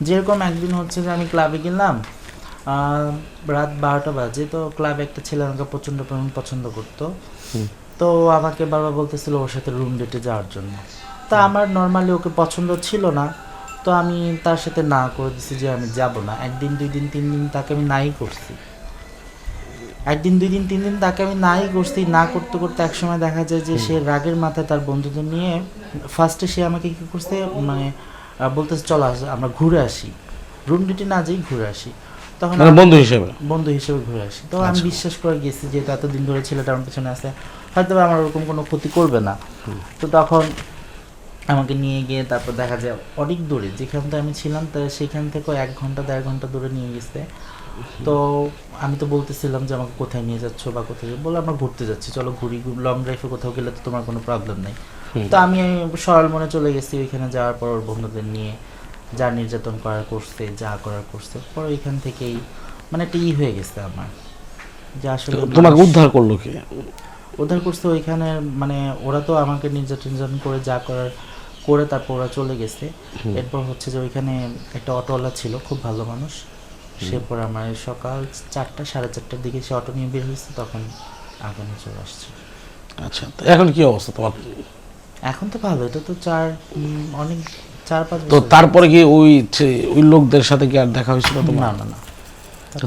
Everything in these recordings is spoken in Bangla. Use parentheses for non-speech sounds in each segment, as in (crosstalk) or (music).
যেরকম একদিন হচ্ছে যে আমি ক্লাবে গেলাম রাত বারোটা বাজে তো ক্লাবে একটা ছেলে আমাকে প্রচণ্ড পরিমাণ পছন্দ করতো। তো আমাকে বাবা বলতেছিল ওর সাথে রুম ডেটে যাওয়ার জন্য। তা আমার নর্মালি ওকে পছন্দ ছিল না তো আমি তার সাথে না করে দিছি যে আমি যাব না। একদিন দুই দিন তিন দিন তাকে আমি নাই করছি। একদিন দুই দিন তিন দিন তাকে আমি নাই করছি না করতে করতে একসময় দেখা যায় যে সে রাগের মাথায় তার বন্ধুদের নিয়ে ফার্স্টে সে আমাকে কি করছে মানে বলতেছে চলো আমরা ঘুরে আসি। রুম ডিউটি না যেই ঘুরে আসি। তখন মানে বন্ধু হিসেবে? বন্ধু হিসেবে ঘুরে আসি। তো আমি আচ্ছা। বিশ্বাস করে গেছি যে এতদিন ধরে ছেলেটা আমার পেছনে আছে হয়তো বা আমার ওরকম কোনো ক্ষতি করবে না। তো তখন আমাকে নিয়ে গিয়ে তারপর দেখা যায় অনেক দূরে যেখান থেকে আমি ছিলাম তা সেখান থেকেও এক ঘণ্টা দেড় ঘণ্টা দূরে নিয়ে গেছে। তো আমি তো বলতেছিলাম যে আমাকে কোথায় নিয়ে যাচ্ছ বা কোথায় বলে আমরা ঘুরতে যাচ্ছি। চলো ঘুরি লং ড্রাইভে কোথাও গেলে তো তোমার কোনো প্রবলেম নেই। তো আমি সরল মনে চলে গেছি ওইখানে যাওয়ার পর ওর বন্ধুদের নিয়ে যা নির্যাতন করার করছে যা করার করছে পর ওইখান থেকেই মানে একটা ই হয়ে গেছে আমার। যে আসলে তোমাকে উদ্ধার করল কি? উদ্ধার করছে ওইখানে মানে ওরা তো আমাকে নির্যাতন নির্যাতন করে যা করার করে তারপর ওরা চলে গেছে। এরপর হচ্ছে যে ওইখানে একটা অটোওয়ালা ছিল খুব ভালো মানুষ। সে পর আমার সকাল চারটা সাড়ে চারটার দিকে সে অটো নিয়ে বের হয়েছে তখন আগুনে চলে আসছে। আচ্ছা তো এখন কি অবস্থা তোমার? এখন তো ভালো এটা তো চার অনেক চার পাঁচ তো তারপরে কি ওই ওই লোকদের সাথে কি আর দেখা হয়েছিল তোমার? না না না।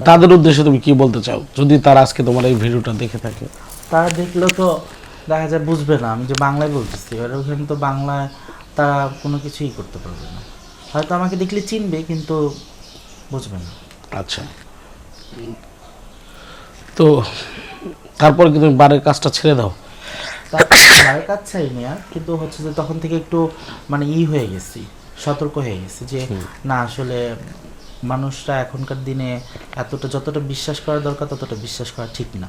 তাদের উদ্দেশ্যে তুমি কি বলতে চাও? যদি তারা আজকে তোমার এই ভিডিওটা দেখে থাকে। তারা দেখল তো দেখা যায় বুঝবে না আমি যে বাংলায় বলতেছি এবার ওখানে তো বাংলায় তারা কোনো কিছুই করতে পারবে না। হয়তো আমাকে দেখলে চিনবে কিন্তু বুঝবে না। আচ্ছা। তো তারপরে কি তুমি বাড়ির কাজটা ছেড়ে দাও? ভাইয়ের কাজ চাইনি আর কিন্তু হচ্ছে যে তখন থেকে একটু মানে ই হয়ে গেছি সতর্ক হয়ে গেছি যে না আসলে মানুষরা এখনকার দিনে এতটা যতটা বিশ্বাস করা দরকার ততটা বিশ্বাস করা ঠিক না।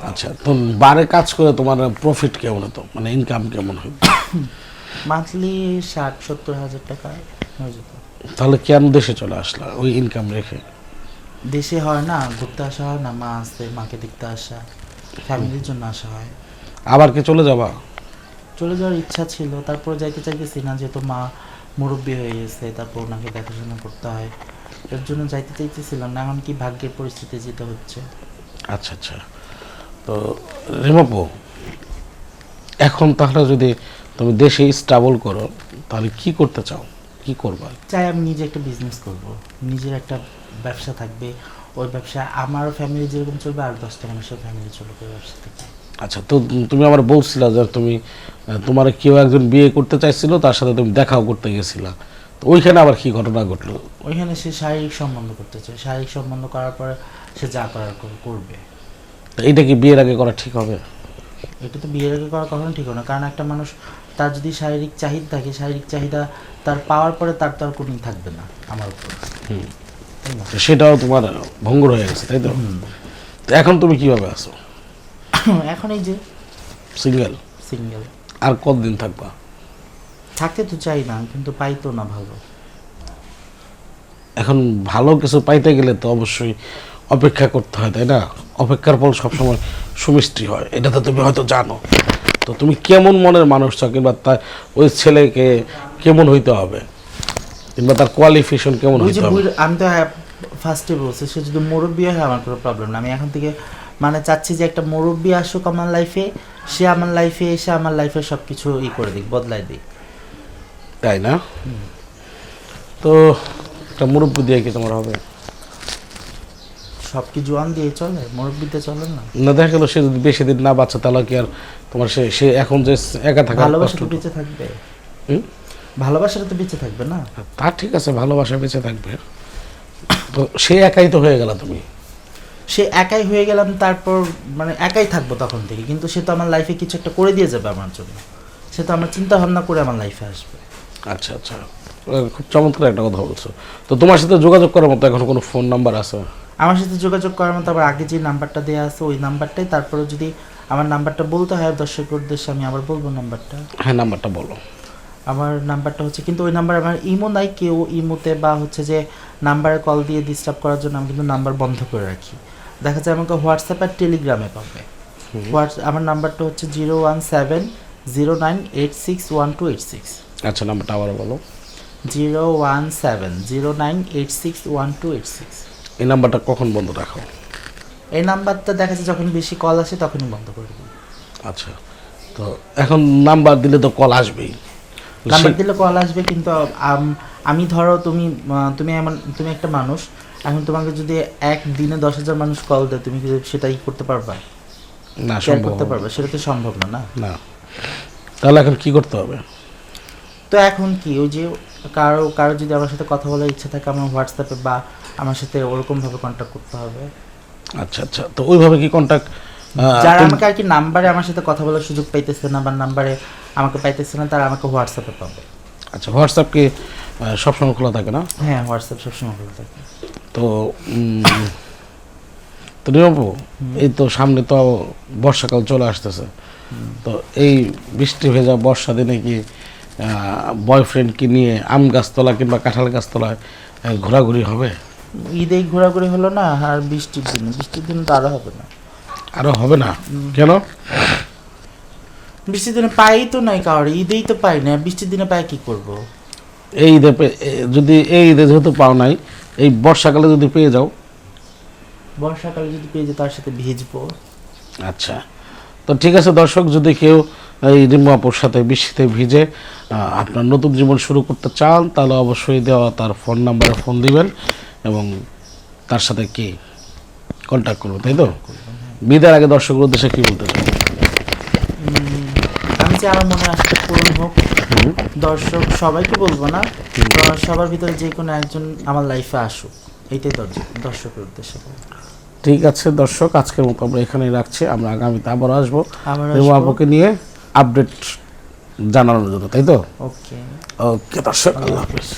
আচ্ছা তো বারে কাজ করে তোমার প্রফিট কেমন হতো? মানে ইনকাম কেমন হতো? (coughs) মান্থলি ষাট সত্তর হাজার টাকা। তাহলে কেন দেশে চলে আসলা? ওই ইনকাম রেখে? দেশে হয় না ঘুরতে আসা হয় না মা আসতে মাকে দেখতে আসা ফ্যামিলির জন্য আসা হয়। আবার কি চলে যাবা? চলে যাওয়ার ইচ্ছা ছিল তারপর যাইতে চাইতেছি না যেহেতু মা মুরব্বী হয়ে গেছে তারপর ওনাকে দেখাশোনা করতে হয়। এর জন্য যাইতে চাইতেছিলাম না এখন কি ভাগ্যের পরিস্থিতি যেতে হচ্ছে। আচ্ছা আচ্ছা। তো রেমাপু এখন তাহলে যদি তুমি দেশে স্টাবল করো তাহলে কি করতে চাও? কি করবা? চাই আমি নিজে একটা বিজনেস করব। নিজের একটা ব্যবসা থাকবে। ওই ব্যবসা আমার ফ্যামিলি যেরকম চলবে আর দশটা মানুষের ফ্যামিলি চলবে ওই ব্যবসা থেকে আচ্ছা তো তুমি আমার বলছিলা যে তুমি তোমার কেউ একজন বিয়ে করতে চাইছিল তার সাথে তুমি দেখাও করতে গেছিলা। তো ওইখানে আবার কি ঘটনা ঘটলো? ওইখানে সে শারীরিক সম্বন্ধ করতে চায়। শারীরিক সম্বন্ধ করার পরে সে যা করার করবে। তো এইটা কি বিয়ের আগে করা ঠিক হবে? এটা তো বিয়ের আগে করা কখনো ঠিক হবে না। কারণ একটা মানুষ তার যদি শারীরিক চাহিদা থাকে শারীরিক চাহিদা তার পাওয়ার পরে তার তো আর কোনো থাকবে না আমার উপর। সেটাও তোমার ভঙ্গুর হয়ে গেছে তাই তো? তো এখন তুমি কীভাবে আছো? (coughs) এখন এই যে সিঙ্গেল সিঙ্গেল আর কতদিন থাকবা? থাকতে তো চাই না কিন্তু পাইতো না ভালো। এখন ভালো কিছু পাইতে গেলে তো অবশ্যই অপেক্ষা করতে হয় তাই না? অপেক্ষার ফল সবসময় সুমিষ্টি হয় এটা তো তুমি হয়তো জানো। তো তুমি কেমন মনের মানুষ চাও কিংবা তার ওই ছেলেকে কেমন হইতে হবে? কিংবা তার কোয়ালিফিকেশন কেমন হইতে হবে? আমি তো ফার্স্টে বলছি সে যদি মুরব্বী হয় আমার কোনো প্রবলেম না। আমি এখন থেকে মানে চাচ্ছি যে একটা মুরব্বী আসুক আমার লাইফে সে আমার লাইফে এসে আমার লাইফে সব কিছু ই করে দিক বদলাই দিক। তাই না? তো একটা মুরব্বী দিয়ে কি তোমার হবে? সব কি জোয়ান দিয়ে চলে মুরব্বীতে চলে না। না দেখা গেলো সে যদি বেশি দিন না বাচ্চা তাহলে কি আর তোমার সে সে এখন যে একা থাকা ভালোবাসা তো বেঁচে থাকবে। হুম? ভালোবাসাটা তো বেঁচে থাকবে না? তা ঠিক আছে ভালোবাসা বেঁচে থাকবে। তো সে একাই তো হয়ে গেল তুমি। সে একাই হয়ে গেলাম তারপর মানে একাই থাকব তখন থেকে। কিন্তু সে তো আমার লাইফে কিছু একটা করে দিয়ে যাবে আমার জন্য। সে তো আমার চিন্তা ভাবনা করে আমার লাইফে আসবে। আচ্ছা আচ্ছা। খুব চমৎকার একটা কথা বলছো। তো তোমার সাথে যোগাযোগ করার মতো এখন কোনো ফোন নাম্বার আছে? আমার সাথে যোগাযোগ করার মতো আবার আগে যে নাম্বারটা দেওয়া আছে ওই নাম্বারটাই। তারপরে যদি আমার নাম্বারটা বলতে হয় দর্শকের উদ্দেশ্যে আমি আবার বলব নাম্বারটা। হ্যাঁ নাম্বারটা বলো। আমার নাম্বারটা হচ্ছে কিন্তু ওই নাম্বার আমার ইমো নাই কেউ ইমোতে বা হচ্ছে যে নাম্বারে কল দিয়ে ডিস্টার্ব করার জন্য আমি কিন্তু নাম্বার বন্ধ করে রাখি। দেখা যায় আমাকে হোয়াটসঅ্যাপ আর টেলিগ্রামে পাবে। হোয়াটস আমার নাম্বারটা হচ্ছে zero one seven zero nine eight six one two eight six. আচ্ছা নাম্বারটা আবার বলো। Zero one seven zero nine eight six one two eight six. এই নাম্বারটা কখন বন্ধ রাখো? এই নাম্বারটা দেখা যাচ্ছে যখন বেশি কল আসে তখনই বন্ধ করে দিই আচ্ছা তো এখন নাম্বার দিলে তো কল আসবেই। নাম্বার দিলে কল আসবে কিন্তু আমি ধরো তুমি তুমি এমন তুমি একটা মানুষ এখন তোমাকে যদি এক দিনে দশ হাজার মানুষ কল দেয় তুমি কি সেটাই করতে পারবা? না সম্ভব করতে পারবা? সেটা তো সম্ভব না? না। তাহলে এখন কি করতে হবে? তো এখন কি ওই যে কারও কারও যদি আমার সাথে কথা বলার ইচ্ছা থাকে আমার হোয়াটসঅ্যাপে বা আমার সাথে ওরকম ভাবে কন্ট্যাক্ট করতে হবে। আচ্ছা আচ্ছা তো ওইভাবে কি কন্ট্যাক্ট যারা আমাকে আর কি নাম্বারে আমার সাথে কথা বলার সুযোগ পাইতেছে না বা নাম্বারে আমাকে পাইতেছে না তারা আমাকে হোয়াটসঅ্যাপে পাবে। আচ্ছা হোয়াটসঅ্যাপ কি সবসময় খোলা থাকে না? হ্যাঁ হোয়াটসঅ্যাপ সবসময় খোলা থাকে। তো তো নিরপু এই তো সামনে তো বর্ষাকাল চলে আসতেছে। তো এই বৃষ্টি ভেজা বর্ষা দিনে কি বয়ফ্রেন্ডকে নিয়ে আম গাছতলা কিংবা কাঁঠাল গাছতলায় ঘোরাঘুরি হবে? ঈদে ঘোরাঘুরি হলো না আর বৃষ্টির দিন। বৃষ্টির দিন তো আরও হবে না। আরও হবে না? কেন? বৃষ্টির দিনে পাই তো নাই কারোর ঈদেই তো পাই না। বৃষ্টির দিনে পাই কি করব? এই ঈদে যদি এই ঈদে যেহেতু পাও নাই এই বর্ষাকালে যদি পেয়ে যাও? বর্ষাকালে যদি পেয়ে যায় তার সাথে ভিজবো। আচ্ছা। তো ঠিক আছে দর্শক যদি কেউ এই রিম্বু আপুর সাথে বৃষ্টিতে ভিজে আপনার নতুন জীবন শুরু করতে চান তাহলে অবশ্যই দেওয়া তার ফোন নাম্বারে ফোন দিবেন এবং তার সাথে কি কন্ট্যাক্ট করব তাই তো? বিদায়ের আগে দর্শকের উদ্দেশ্যে কি বলতে চান? আমি যে আমার মনে আশাটা পূরণ হোক দর্শক সবাইকে বলব না সবার ভিতরে যে কোনো একজন আমার লাইফে আসুক এইটাই দর্শক দর্শকের উদ্দেশ্যে। ঠিক আছে দর্শক আজকের মতো আমরা এখানেই রাখছি আমরা আগামীতে আবার আসব আবার আসব। আপুকে নিয়ে। আপডেট জানানোর জন্য তাই তো? ওকে ওকে দর্শক আল্লাহ হাফিজ।